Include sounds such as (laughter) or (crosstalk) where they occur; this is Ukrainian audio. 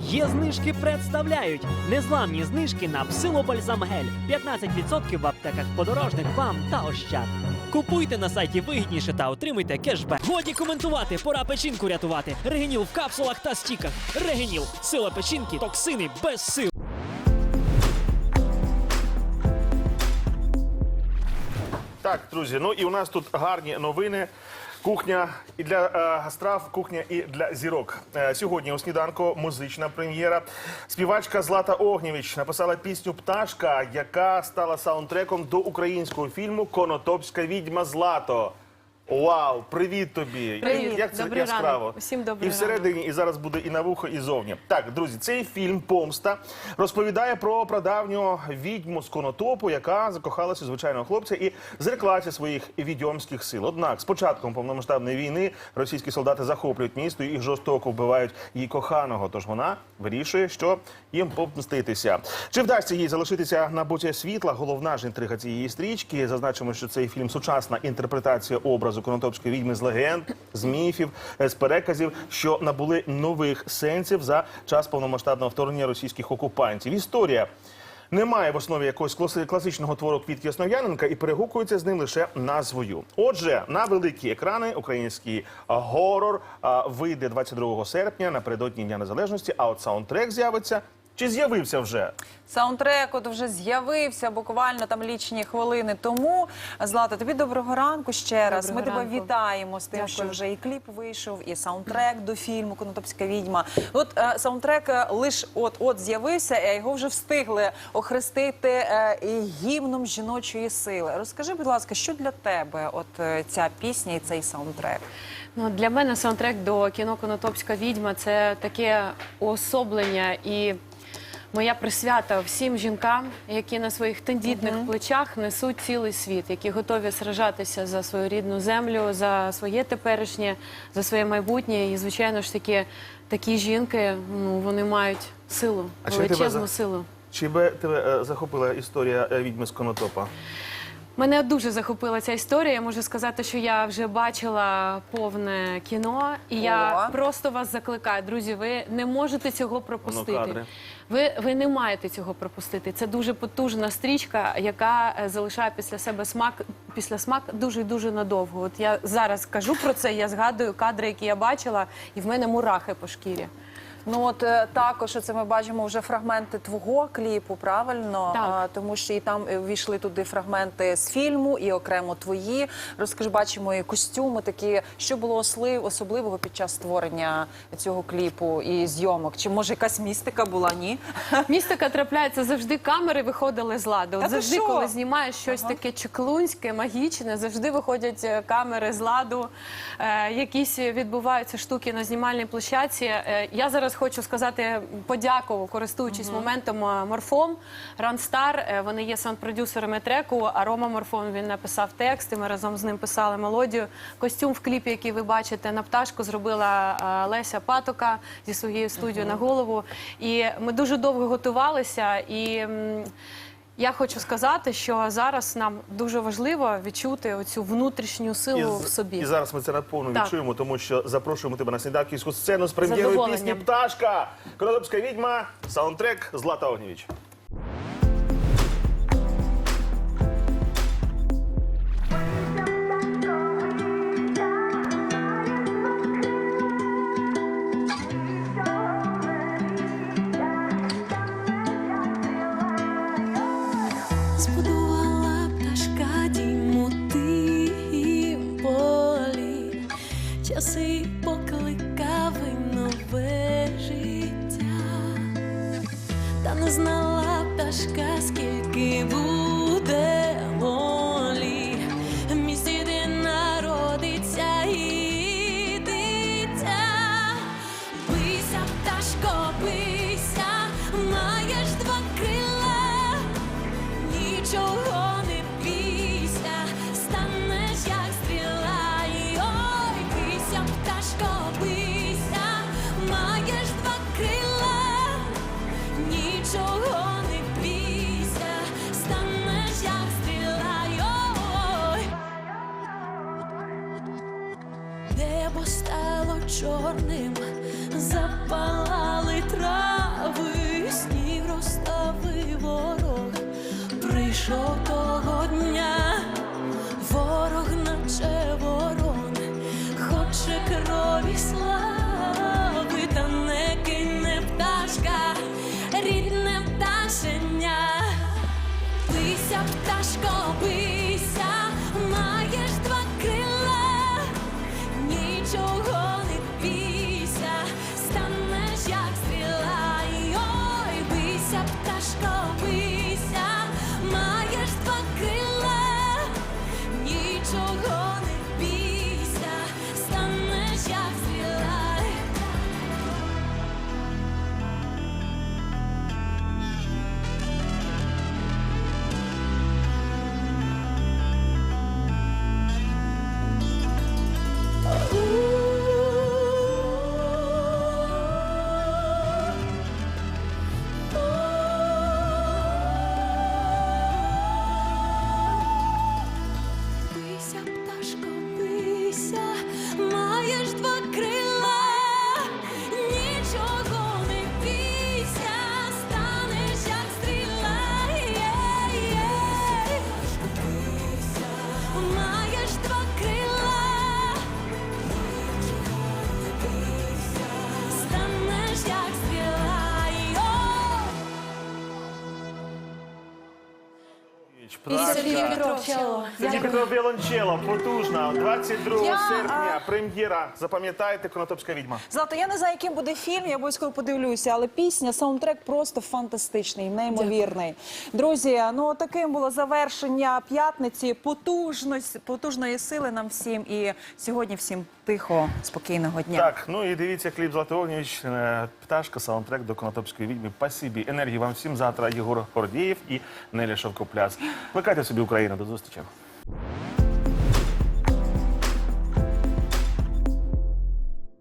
Є знижки представляють незламні знижки на псилобальзам гель 15% в аптеках подорожник вам та ощад. Купуйте на сайті вигідніше та отримуйте кешбек. Годі коментувати, пора печінку рятувати. Регеніл в капсулах та стіках. Регеніл сила печінки, токсини без сил. Так, друзі, ну і у нас тут гарні новини. Кухня і для е, страв, кухня і для зірок. Е, сьогодні у сніданку музична прем'єра. Співачка Злата Огнєвіч написала пісню Пташка, яка стала саундтреком до українського фільму Конотопська відьма Злато. Вау, привіт тобі! Привіт, Як це добрий яскраво. ранок. Усім добрий і всередині, і зараз буде і на вухо, і зовні. Так, друзі, цей фільм Помста розповідає про прадавню відьму з конотопу, яка закохалася у звичайного хлопця і зреклася своїх відьомських сил. Однак, з початком повномасштабної війни російські солдати захоплюють місто і жорстоко вбивають її коханого. Тож вона вирішує, що їм помститися. Чи вдасться їй залишитися на боці світла? Головна ж інтрига цієї стрічки. Зазначимо, що цей фільм сучасна інтерпретація образу конотопської відьми з легенд, з міфів, е, з переказів, що набули нових сенсів за час повномасштабного вторгнення російських окупантів. Історія. Немає в основі якогось класичного твору Квітки Основ'яненка і перегукується з ним лише назвою. Отже, на великі екрани український горор вийде 22 серпня напередодні Дня Незалежності. А от саундтрек з'явиться чи з'явився вже? Саундтрек от вже з'явився буквально там лічні хвилини тому. Злата, тобі доброго ранку ще раз. Ми Доброго тебе вітаємо з тим, Дякую. що вже і кліп вийшов, і саундтрек до фільму Конотопська відьма. От е, саундтрек е, лиш от от з'явився, а його вже встигли охрестити е, і гімном жіночої сили. Розкажи, будь ласка, що для тебе от е, ця пісня і цей саундтрек? Ну, для мене саундтрек до кіно Конотопська відьма це таке уособлення і моя присвята всім жінкам, які на своїх тендітних плечах несуть цілий світ, які готові сражатися за свою рідну землю, за своє теперішнє, за своє майбутнє. І, звичайно ж таки, такі жінки ну, вони мають силу, А чим тебе величезну силу. Чи би тебе е, захопила історія е, відьми з Конотопа? Мене дуже захопила ця історія. Я можу сказати, що я вже бачила повне кіно, і я О. просто вас закликаю, друзі. Ви не можете цього пропустити. Ви, ви не маєте цього пропустити. Це дуже потужна стрічка, яка е, залишає після себе смак після смак дуже дуже надовго. От я зараз кажу про це. Я згадую кадри, які я бачила, і в мене мурахи по шкірі. Ну от е, також це ми бачимо вже фрагменти твого кліпу, правильно? Так. Тому що і там е, ввійшли туди фрагменти з фільму, і окремо твої. Розкажи, бачимо і костюми такі. Що було особливого під час створення цього кліпу і зйомок? Чи може якась містика була? Ні? (laughs) Містика трапляється завжди. Камери виходили з ладу. Та завжди, що? коли знімаєш щось таке чеклунське, магічне, завжди виходять е, камери з ладу. Е, якісь відбуваються штуки на знімальній площадці. Е, я зараз хочу сказати подяку, користуючись моментом е, Морфом, Ранстар. Е, вони є саунд-продюсерами треку. А Рома Морфом він написав текст. і Ми разом з ним писали мелодію. Костюм в кліпі, який ви бачите на пташку, зробила е, Леся Патока зі своєю студією на голову. І ми дуже довго готувалися. І я хочу сказати, що зараз нам дуже важливо відчути оцю внутрішню силу в собі. і зараз ми це наповну Так. відчуємо, тому що запрошуємо тебе на сніданківську сцену з прем'єрою пісні Пташка. Конотопська відьма, саундтрек Злата Огнєвіч. Збудувала пташка дім у тихім часи покликав і життя, та не знала пташка, скільки буде чорним запалали трави, снів розставив ворог, прийшов того дня, ворог наче ворон, хоче крові слави. Петрович, І Сергій пташка. Петров Чело. Сергій Петров Віолончело, потужна. 22 Я, серпня, прем'єра. Запам'ятайте, Конотопська відьма. Злато, я не знаю, яким буде фільм, я обов'язково подивлюся, але пісня, саундтрек просто фантастичний, неймовірний. Друзі, ну таким було завершення п'ятниці, потужності, потужної сили нам всім. І сьогодні всім тихо, спокійного дня. Так, ну і дивіться кліп Злати Огнєвич, е, пташка, саундтрек до Конотопської відьми. Пасібі, Енергії вам всім завтра. Єгор Гордієв і Неля Шовкопляс. Плекайте собі Україну. До зустрічі.